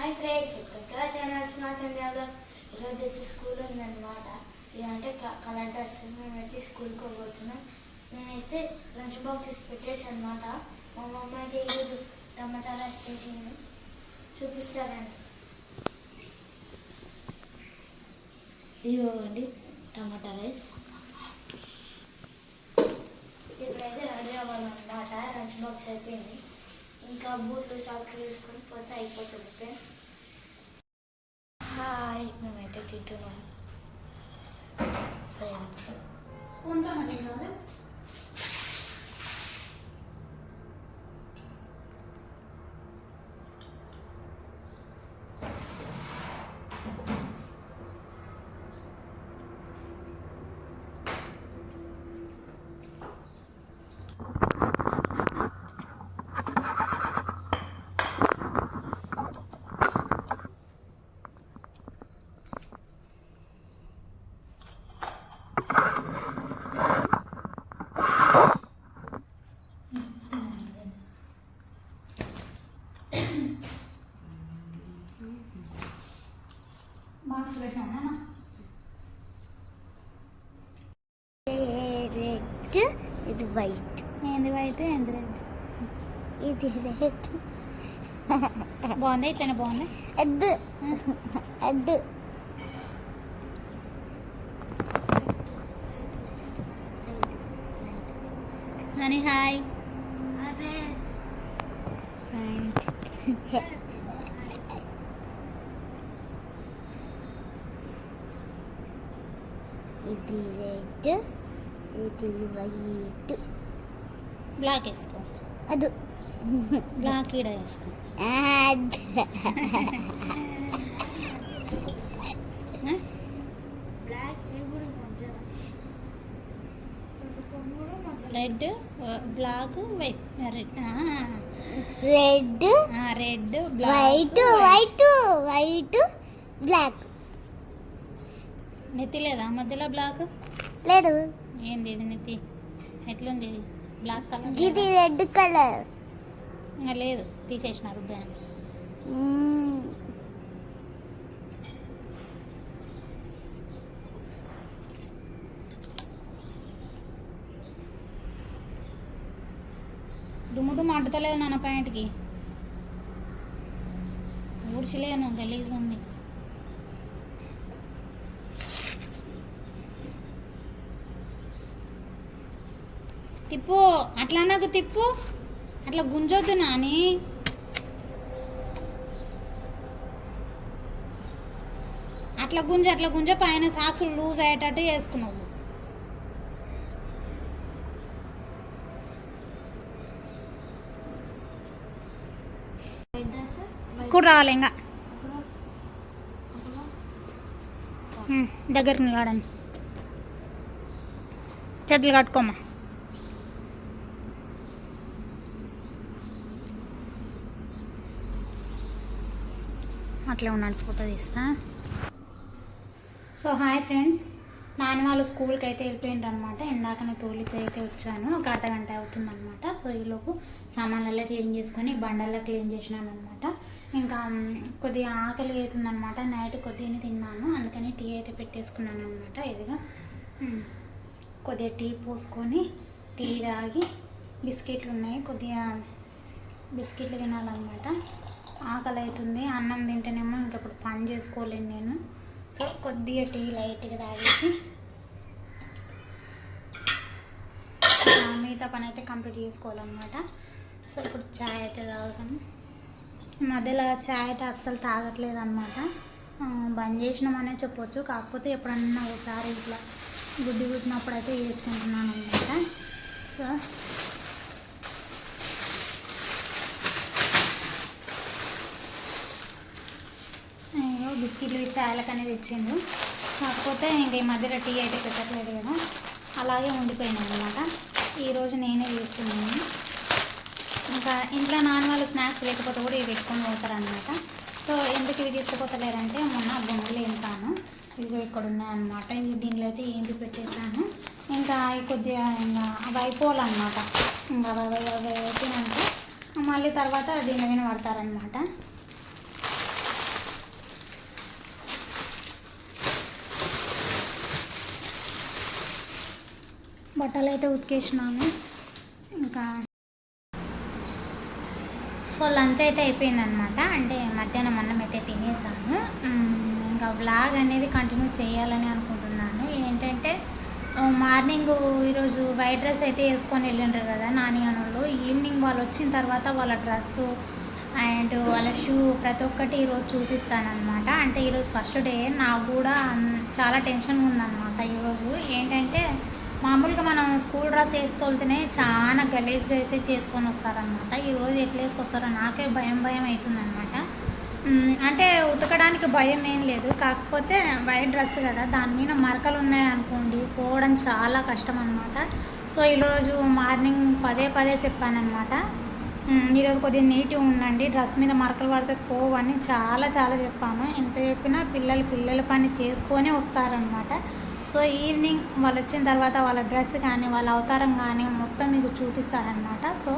Hi friends ఇక్కడ channels మా సంధ్యాలో ఈరోజు వచ్చి స్కూల్ ఉందన్నమాట. ఇదంటే అంటే కలర్ డ్రెస్ వచ్చి స్కూల్కి పోతున్నాం. నేనైతే లంచ్ బాక్సెస్ పెట్టేసి అనమాట మా మమ్మ అయితే ఈరోజు టమాటా రైస్ చూపిస్తారండి. ఇవ్వండి టమాటా రైస్. ఇప్పుడైతే రెడీ అవ్వాలన్నమాట. లంచ్ బాక్స్ అయిపోయింది. ఇంకా బూట్లు సాకులు వేసుకొని పోతే అయిపోతుంది ఫ్రెండ్స్ హాయ్ మేమైతే తింటున్నాం ఫ్రెండ్స్ స్పూన్తో మరి కాదు బాక్స్ పెట్టానా రెడ్ ఇది వైట్ ఏంది వైట్ ఏంది రెడ్ రెడ్ బాగుంది? ఇట్లనే బాగుంది? ఎద్దు. ఎద్దు. అని హాయ్. ఇది రెడ్ ఇది వైట్. బ్లాక్ వేసుకో. అది. బ్లాక్ ఈడ? Red black white red red red white black white white black. నెత్తి లేదా మధ్యలో బ్లాక్? లేదు. ఏంది ఇది నెత్తి? ఎట్లుంది బ్లాక్ కలర్ ఇది రెడ్ కలర్. ఇంకా లేదు తీసేసినారు బ్యాన్. దుమ్ము దుమ్ము అంటుతలేదు నాన్న ప్యాంట్కి. ఊడ్చలేను గలీజ్ ఉంది. తిప్పు అట్లా నాకు తిప్పు. అట్లా గుంజొద్దు నాని. అట్లా గుంజ అట్లా గుంజ పైన సాక్సులు లూజ్ అయ్యేటట్టు వేసుకున్నావు ఇక్కడ రావాలి ఇంకా. దగ్గర నిలబడండి. చేతులు కట్టుకోమా అట్లా ఉన్నాడు ఫోటో తీస్తా. సో హాయ్ ఫ్రెండ్స్ నాన్న వాళ్ళు స్కూల్కి అయితే వెళ్ళిపోయిండ్రు అనమాట ఇందాకనే తోలిచి అయితే వచ్చాను. ఒక అర్ధ గంట అవుతుందన్నమాట సో ఈలోపు సామాన్లలో క్లీన్ చేసుకొని బండల్లో క్లీన్ చేసినామన్నమాట ఇంకా కొద్దిగా ఆకలి అవుతుందన్నమాట నైట్ కొద్దిగా తిన్నాను. అందుకని టీ అయితే పెట్టేసుకున్నాను అనమాట ఇదిగా కొద్దిగా టీ పోసుకొని టీ తాగి బిస్కెట్లు ఉన్నాయి కొద్దిగా బిస్కెట్లు తినాలన్నమాట ఆకలి అవుతుంది అన్నం తింటేనేమో ఇంకప్పుడు పని చేసుకోలేను నేను. సో కొద్దిగా టీ లైట్గా తాగేసి మిగతా పని అయితే కంప్లీట్ చేసుకోవాలన్నమాట. సో ఇప్పుడు చాయ్ అయితే తాగుతాను. మధ్యలో చాయ్ అయితే అస్సలు తాగట్లేదు అనమాట బంద్ చేసినామనే చెప్పొచ్చు. కాకపోతే ఎప్పుడన్నా ఒకసారి ఇట్లా గుడ్డి గుట్టినప్పుడు అయితే వేసుకుంటున్నాను అనమాట సో బిస్కెట్లు చాయలకు అనేది ఇచ్చిండు. కాకపోతే ఇంక ఈ మధ్యలో టీ అయితే పెట్టట్లేదు కదా. అలాగే ఉండిపోయినాయి అనమాట ఈరోజు నేనే చేస్తున్నాను. ఇంకా ఇంట్లో నాన్న వాళ్ళు స్నాక్స్ లేకపోతే కూడా ఇవి పెట్టుకొని పోతారనమాట సో ఎందుకు ఇవి తీసుకుపోతలేరంటే మొన్న బొమ్మలు ఏంటాను ఇవి ఇక్కడ ఉన్నాయన్నమాట. ఇవి దీనిలో అయితే ఏంటి పెట్టేశాను. ఇంకా కొద్దిగా ఇంకా అవి అయిపోవాలన్నమాట ఇంకా అవి అవి అవి అయిపోయినాక మళ్ళీ తర్వాత దీని మీద పడతారనమాట బట్టలు అయితే ఉతికేసినాను ఇంకా సో లంచ్ అయితే అయిపోయిందనమాట అంటే మధ్యాహ్నం అన్నం అయితే తినేసాము. ఇంకా వ్లాగ్ అనేది కంటిన్యూ చేయాలని అనుకుంటున్నాను. ఏంటంటే మార్నింగ్ ఈరోజు వైట్ డ్రెస్ అయితే వేసుకొని వెళ్ళిండ్రు కదా నాని అనోళ్ళు ఈవినింగ్ వాళ్ళు వచ్చిన తర్వాత వాళ్ళ డ్రెస్సు అండ్ వాళ్ళ షూ ప్రతి ఒక్కటి ఈరోజు చూపిస్తానమాట అంటే ఈరోజు ఫస్ట్ డే. నాకు కూడా చాలా టెన్షన్ ఉందన్నమాట ఈరోజు. ఏంటంటే మామూలుగా మనం స్కూల్ డ్రెస్ వేస్తోళ్తేనే చాలా గలీజ్గా అయితే చేసుకొని వస్తారనమాట ఈరోజు ఎట్లా వేసుకొస్తారో నాకే భయం భయం అవుతుందన్నమాట. అంటే ఉతకడానికి భయం ఏం లేదు. కాకపోతే వైట్ డ్రెస్ కదా దాని మీద మరకలు ఉన్నాయనుకోండి పోవడం చాలా కష్టం అనమాట సో ఈరోజు మార్నింగ్ పదే పదే చెప్పానమాట ఈరోజు కొద్దిగా నీట్గా ఉండండి డ్రెస్ మీద మరకలు పడితే పోవని చాలా చాలా చెప్పాను. ఎంత చెప్పినా పిల్లలు పిల్లల పని చేసుకొని వస్తారనమాట సో ఈవినింగ్ వాళ్ళు వచ్చిన తర్వాత వాళ్ళ డ్రెస్ కానీ వాళ్ళ అవతారం కానీ మొత్తం మీకు చూపిస్తారనమాట సో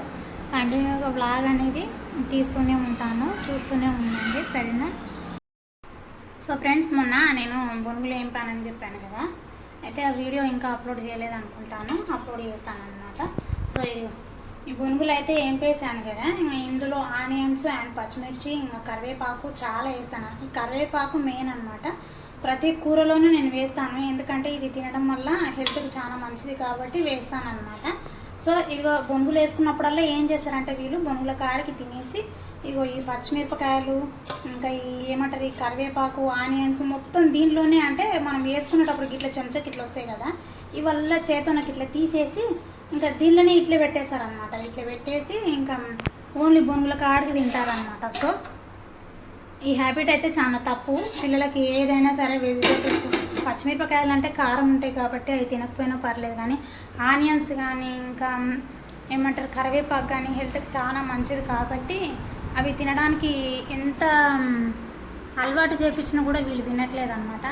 కంటిన్యూగా బ్లాగ్ అనేది తీస్తూనే ఉంటాను చూస్తూనే ఉండండి సరేనా? సో ఫ్రెండ్స్ మొన్న నేను బొనుగులు ఏం చెప్పాను కదా. అయితే ఆ వీడియో ఇంకా అప్లోడ్ చేయలేదు అనుకుంటాను అప్లోడ్ చేస్తాను అనమాట సో ఇది ఈ బొనుగులు అయితే ఏం వేసాను కదా. ఇంకా ఇందులో ఆనియన్స్ అండ్ పచ్చిమిర్చి ఇంకా కరివేపాకు చాలా వేసాను ఈ కరివేపాకు మెయిన్ అనమాట ప్రతి కూరలోనూ నేను వేస్తాను. ఎందుకంటే ఇది తినడం వల్ల హెల్త్కి చాలా మంచిది కాబట్టి వేస్తాను అనమాట సో ఇదిగో బొంగులు వేసుకున్నప్పుడల్లా ఏం చేస్తారంటే వీళ్ళు బొంగుల కాడికి తినేసి ఇదిగో ఈ పచ్చిమిరపకాయలు ఇంకా ఈ ఏమంటారు ఈ కరివేపాకు ఆనియన్స్ మొత్తం దీనిలోనే అంటే మనం వేసుకునేటప్పుడు ఇట్లా చెంచకి ఇట్లా వస్తాయి కదా ఇవల్ల చేతనకి ఇట్లా తీసేసి ఇంకా దీనిలోనే ఇట్లా పెట్టేశారనమాట ఇట్లా పెట్టేసి ఇంకా ఓన్లీ బొంగుల కాడికి తింటారనమాట సో ఈ హ్యాబిట్ అయితే చాలా తప్పు. పిల్లలకి ఏదైనా సరే వెజిటేబుల్స్ పచ్చిమిరపకాయలు అంటే కారం ఉంటాయి కాబట్టి అవి తినకపోయినా పర్లేదు కానీ ఆనియన్స్ కానీ ఇంకా ఏమంటారు కరివేపాకు కానీ హెల్త్కి చాలా మంచిది కాబట్టి అవి తినడానికి ఎంత అలవాటు చేపించినా కూడా వీళ్ళు తినట్లేదు అనమాట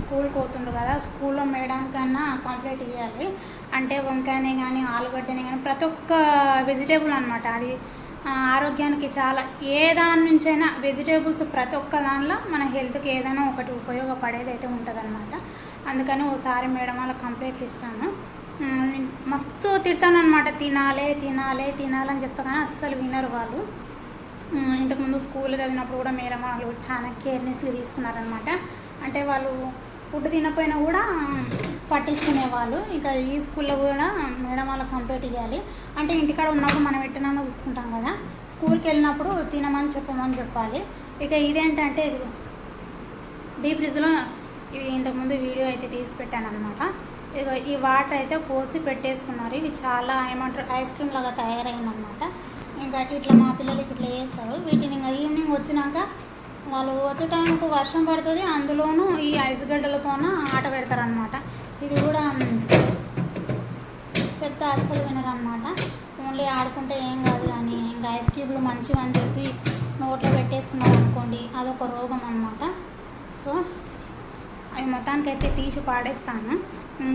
స్కూల్కి పోతుండ్రు కదా స్కూల్లో మేడం కన్నా కంప్లీట్ ఇవ్వాలి అంటే వంకాయనే కానీ ఆలుగడ్డనే కానీ ప్రతి ఒక్క వెజిటేబుల్ అనమాట అది ఆరోగ్యానికి చాలా ఏ దాని నుంచైనా వెజిటేబుల్స్ ప్రతి ఒక్క దానిలో మన హెల్త్కి ఏదైనా ఒకటి ఉపయోగపడేది అయితే ఉంటుందన్నమాట. అందుకని ఓసారి మేడం వాళ్ళకి కంప్లైంట్లు ఇస్తాను. మస్తు మస్తు అనమాట తినాలే తినాలే తినాలని చెప్తా కానీ అస్సలు వినరు వాళ్ళు. ఇంతకుముందు స్కూల్ చదివినప్పుడు కూడా మేడం వాళ్ళు చాలా కేర్నెస్గా తీసుకున్నారనమాట అంటే వాళ్ళు ఫుడ్ తినపోయినా కూడా పట్టించుకునేవాళ్ళు. ఇక ఈ స్కూల్లో కూడా మేడం వాళ్ళకి కంప్లీట్ ఇవ్వాలి అంటే ఇంటికాడ ఉన్నప్పుడు మనం ఎట్టనన్నా చూసుకుంటాం కదా. స్కూల్కి వెళ్ళినప్పుడు తినమని చెప్పమని చెప్పాలి. ఇక ఇదేంటంటే ఇది డీ ఫ్రిడ్జ్లో ఇవి ఇంతకుముందు వీడియో అయితే తీసి పెట్టాను అనమాట ఇదిగో ఈ వాటర్ అయితే పోసి పెట్టేసుకున్నారు. ఇవి చాలా ఏమంటారు ఐస్ క్రీమ్ లాగా తయారైందనమాట ఇంకా ఇట్లా మా పిల్లలకి ఇట్లా వేస్తారు వీటిని ఇంకా ఈవినింగ్ వచ్చినాక వాళ్ళు వచ్చే టైంకు వర్షం పడుతుంది. అందులోనూ ఈ ఐస్ గడ్డలతోన ఆట పెడతారనమాట ఇది కూడా చెప్తే అస్సలు వినరనమాట ఓన్లీ ఆడుకుంటే ఏం కాదు కానీ ఇంకా ఐస్ క్యూబ్లు మంచివి అని చెప్పి నోట్లో పెట్టేసుకున్నాం అనుకోండి అదొక రోగం అనమాట సో అవి మొత్తానికైతే తీసి పాడేస్తాను.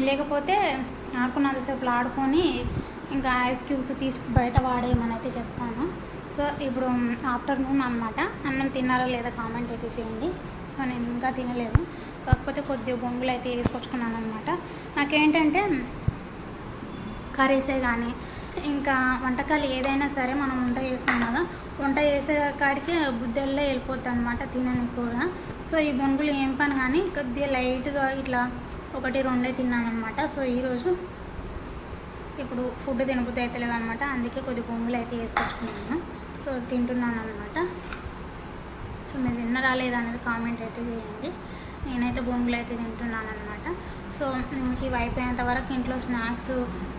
లేకపోతే ఆడుకున్నంతసేపు ఆడుకొని ఇంకా ఐస్ క్యూబ్స్ తీసి బయట వాడేయమని అయితే చెప్తాను. సో ఇప్పుడు ఆఫ్టర్నూన్ అనమాట అన్నం తిన్నారా లేదా కామెంట్ అయితే చేయండి. సో నేను ఇంకా తినలేదు. కాకపోతే కొద్దిగా బొంగులు అయితే వేసుకొచ్చుకున్నాను అనమాట నాకేంటంటే కర్రీసే కానీ ఇంకా వంటకాలు ఏదైనా సరే మనం వంట చేస్తాం కదా వంట చేసే కాడికే బుద్ధెల్లో వెళ్ళిపోద్ది అనమాట తినను ఎక్కువగా. సో ఈ బొంగులు ఏం పని కానీ కొద్దిగా లైట్గా ఇట్లా ఒకటి రెండే తిన్నాను అనమాట సో ఈరోజు ఇప్పుడు ఫుడ్ తినబుద్ధి అయితే లేదనమాట అందుకే కొద్ది బొంగులు అయితే వేసుకొచ్చుకున్నాను. సో తింటున్నాను అనమాట సో మీరు తిన్నరా లేదా అనేది కామెంట్ అయితే చేయండి. నేనైతే బొంగులు అయితే తింటున్నాను అనమాట సో ఇవి అయిపోయేంత వరకు ఇంట్లో స్నాక్స్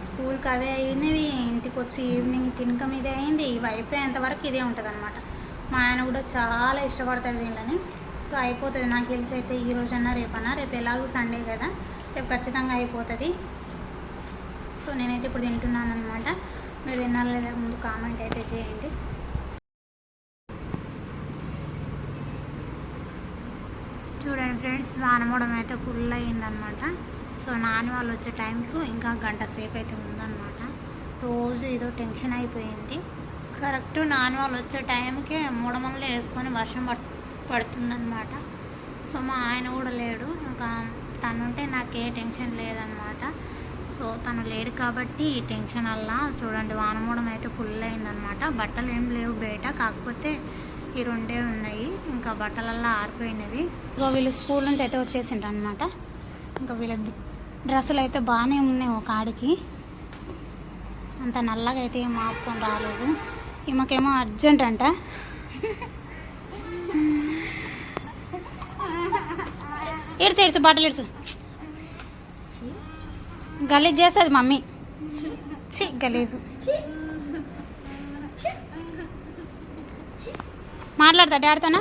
స్కూల్కి అవే అయినవి ఇంటికి వచ్చి ఈవినింగ్ తినక ఇదే అయింది ఇవి అయిపోయేంత వరకు ఇదే ఉంటుంది అనమాట మా ఆయన కూడా చాలా ఇష్టపడతారు దీనిలోని. సో అయిపోతుంది. నాకు తెలిసి అయితే ఈ రోజన్నా రేపన్నా రేపు ఎలాగో సండే కదా రేపు ఖచ్చితంగా అయిపోతుంది. సో నేనైతే ఇప్పుడు తింటున్నాను అనమాట మీరు తిన్నారా లేదా ముందు కామెంట్ అయితే చేయండి చూడండి ఫ్రెండ్స్ వానమూడం అయితే ఫుల్ అయిందనమాట సో నాని వాళ్ళు వచ్చే టైంకు ఇంకా గంట సేపు అయితే ఉందన్నమాట. రోజు ఏదో టెన్షన్ అయిపోయింది. కరెక్ట్ నాని వాళ్ళు వచ్చే టైంకే మూడమల్లు వేసుకొని వర్షం పడ్ పడుతుందనమాట సో మా ఆయన కూడా లేడు. ఇంకా తను ఉంటే నాకే టెన్షన్ లేదనమాట సో తను లేడు కాబట్టి ఈ టెన్షన్ అలా చూడండి వానమూడం అయితే ఫుల్ అయిందనమాట బట్టలు ఏం లేవు బయట. కాకపోతే ఈ రెండే ఉన్నాయి. ఇంకా బట్టలల్లో ఆరిపోయినవి. ఇంకా వీళ్ళు స్కూల్ నుంచి అయితే వచ్చేసిండ్రు అనమాట ఇంకా వీళ్ళ డ్రెస్సులు అయితే బాగానే ఉన్నాయి ఒక ఆడికి. అంత నల్లగా అయితే ఏం ఆపుకొని రాలేదు. ఈమెకేమో అర్జెంట్ అంట. ఇడ్చు ఇడ్చు బట్టలు ఇడ్చు. గలీజ్ చేస్తుంది మమ్మీ. చి గలీజు. మాట్లాడతా డాడీతోనా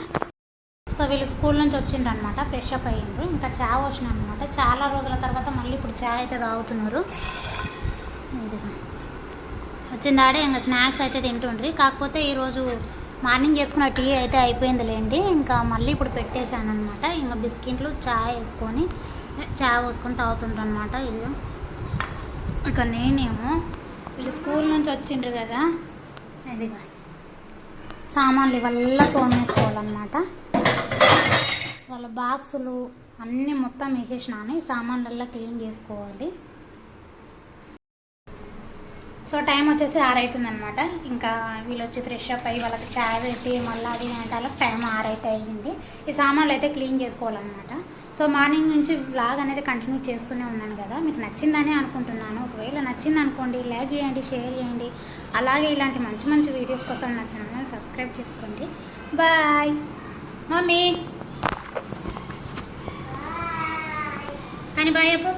సో వీళ్ళు స్కూల్ నుంచి వచ్చిండ్రు అనమాట ఫ్రెష్ అప్ అయ్యిండ్రు. ఇంకా చా వచ్చిన అనమాట చాలా రోజుల తర్వాత మళ్ళీ ఇప్పుడు చా అయితే తాగుతున్నారు. ఇదిగో. వచ్చిన ఇంకా స్నాక్స్ అయితే తింటుండ్రి. కాకపోతే ఈరోజు మార్నింగ్ చేసుకున్న టీ అయితే అయిపోయింది లేండి ఇంకా మళ్ళీ ఇప్పుడు పెట్టేశాను అనమాట ఇంకా బిస్కెట్లు చాయ్ వేసుకొని చాయ్ పోసుకొని తాగుతుండ్రు అనమాట ఇది ఇక నేనేమో వీళ్ళు స్కూల్ నుంచి వచ్చిండ్రు కదా. ఇదిగా. సామాన్లు ఇవల్ల తోమేసుకోవాలన్నమాట. వాళ్ళ బాక్సులు అన్నీ మొత్తం వేసేసినాను. సామాన్లల్లా క్లీన్ చేసుకోవాలి. సో టైం వచ్చేసి ఆరైతుంది అనమాట ఇంకా వీళ్ళు వచ్చి ఫ్రెష్ అప్ అయ్యి వాళ్ళకి చాయ్ పెట్టి మళ్ళీ అది అంటే టైం ఆరైతే అయ్యింది ఈ సామాన్లు అయితే క్లీన్ చేసుకోవాలన్నమాట. సో మార్నింగ్ నుంచి బ్లాగ్ అనేది కంటిన్యూ చేస్తూనే ఉన్నాను కదా. మీకు నచ్చిందని అనుకుంటున్నాను. ఒకవేళ నచ్చింది అనుకోండి లైక్ చేయండి షేర్ చేయండి. అలాగే ఇలాంటి మంచి మంచి వీడియోస్ కోసం నా ఛానల్ సబ్స్క్రైబ్ చేసుకోండి. బాయ్ మమ్మీ కానీ బాయ్ చెప్పు.